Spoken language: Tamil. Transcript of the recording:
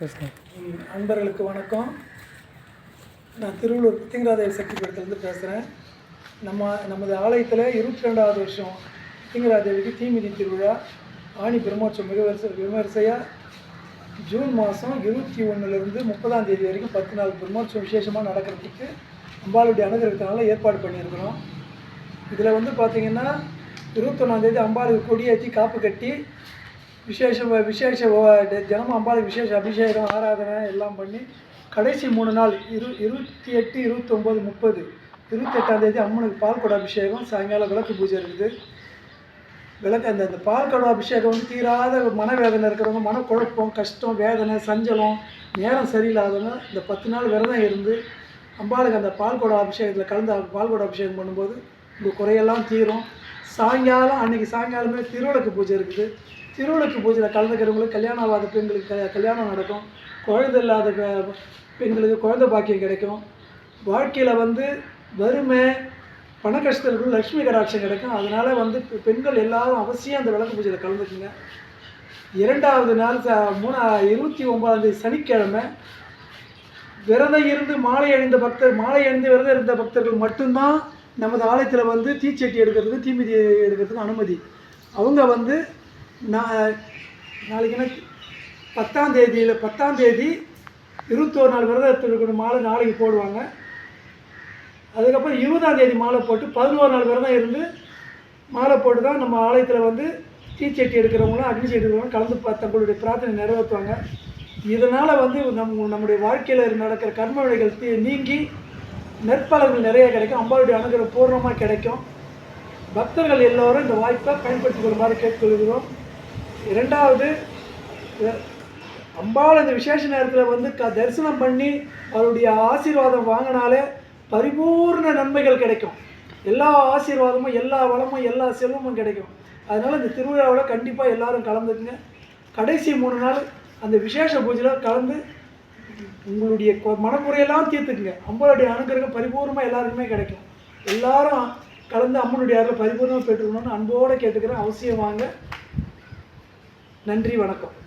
அன்பர்களுக்கு வணக்கம். நான் திருவள்ளூர் திங்கராதேவி சக்திபீடத்துலேருந்து பேசுகிறேன் நம்ம நமது ஆலயத்தில் இருபத்தி ரெண்டாவது வருஷம் திங்கராதேவிக்கு தீமிதி திருவிழா ஆணி பிரம்மோற்சவம் மிக விமரிசையாக ஜூன் மாதம் இருபத்தி ஒன்றுலேருந்து முப்பதாம் தேதி வரைக்கும் பத்து நாள் பிரம்மோற்சவம் விசேஷமாக நடக்கிறதுக்கு அம்பாளுடைய அனுகிரகத்தினால ஏற்பாடு பண்ணியிருக்கிறோம். இதில் வந்து பார்த்திங்கன்னா இருபத்தொன்னாந்தேதி அம்பாளுக்கு கொடியேற்றி காப்பு கட்டி விசேஷ விசேஷ தினமும் அம்பாளுக்கு விசேஷ அபிஷேகம் ஆராதனை எல்லாம் பண்ணி கடைசி மூணு நாள் இரு இருபத்தி எட்டு இருபத்தொம்போது முப்பது இருபத்தெட்டாம் தேதி அம்மனுக்கு பால்குட அபிஷேகம் சாயங்காலம் விளக்கு பூஜை இருக்குது. விளக்கு அந்த அந்த பால்குட அபிஷேகம் வந்து தீராத மனவேதனை இருக்கிறவங்க மனக்குழப்பம் கஷ்டம் வேதனை சஞ்சலம் நேரம் சரியில்லாதவங்க இந்த பத்து நாள் விரதம் இருந்து அம்பாளுக்கு அந்த பால்குட அபிஷேகத்தில் கலந்து பால்குட அபிஷேகம் பண்ணும்போது உங்கள் குறையெல்லாம் தீரும். சாயங்காலம் அன்னைக்கு சாயங்காலமே திருவிளக்கு பூஜை இருக்குது. திருவிளக்கு பூஜையில் கலந்துக்கிறவங்களுக்கு கல்யாணம் ஆகாத பெண்களுக்கு க- கல்யாணம் நடக்கும். குழந்தை இல்லாத பெண்களுக்கு குழந்தை பாக்கியம் கிடைக்கும். வாழ்க்கையில் வந்து வறுமை பண கஷ்டத்துக்கு லக்ஷ்மி கடாட்சம் கிடைக்கும். அதனால் வந்து பெண்கள் எல்லாரும் அவசியம் அந்த விளக்கு பூஜையில் கலந்துக்குங்க. இரண்டாவது நாள் ச மூணா இருபத்தி ஒன்பதாந்தேதி சனிக்கிழமை. விரதம் இருந்து மாலை அணிந்த பக்தர் மாலை அணிந்து விரதம் இருந்த பக்தர்கள் மட்டும்தான் நமது ஆலயத்தில் வந்து தீச்சட்டி எடுக்கிறதுக்கு தீமிதி எடுக்கிறதுக்கு அனுமதி. அவங்க வந்து நான் நாளைக்கு என்ன பத்தாம் தேதியில் பத்தாம் தேதி இருபத்தோரு நாள் விரதத்தில் இருக்கிற மாலை நாளைக்கு போடுவாங்க. அதுக்கப்புறம் இருபதாம் தேதி மாலை போட்டு பதினோரு நாள் விரதம் இருந்து மாலை போட்டு தான் நம்ம ஆலயத்தில் வந்து தீச்சட்டி எடுக்கிறவங்களும் அக்னி சட்டி எடுக்கிறவங்களும் கலந்து தங்களுடைய பிரார்த்தனை நிறைவேற்றுவாங்க. இதனால் வந்து நம் நம்முடைய வாழ்க்கையில் நடக்கிற கர்ம வினைகள் தீ- நீங்கி நற்பலன்கள் நிறைய கிடைக்கும். அம்பாளுடைய அனுகிரகம் பூர்ணமாக கிடைக்கும். பக்தர்கள் எல்லோரும் இந்த வாய்ப்பை பயன்படுத்திக் கொள்ளுமாறு கேட்டுக்கொள்கிறோம். இரண்டாவது அம்பாள் இந்த விசேஷ நேரத்தில் வந்து க தரிசனம் பண்ணி அவருடைய ஆசீர்வாதம் வாங்கினாலே பரிபூர்ண நன்மைகள் கிடைக்கும். எல்லா ஆசீர்வாதமும் எல்லா வளமும் எல்லா செல்வமும் கிடைக்கும். அதனால் இந்த திருவிழாவில் கண்டிப்பாக எல்லாரும் கலந்துக்குங்க. கடைசி மூணு நாள் அந்த விசேஷ பூஜையில் கலந்து உங்களுடைய கொ- மனக்குறையெல்லாம் தீர்த்துக்குங்க. அம்பாளுடைய அனுகிரகம் பரிபூர்ணமாக எல்லாருக்குமே கிடைக்கும். எல்லாரும் கலந்து அம்மனுடைய அருள் பரிபூர்ணமாக பெற்றுக்கணும்னு அன்போடு கேட்டுக்கிறேன். அவசியம் வாங்க. நன்றி வணக்கம்.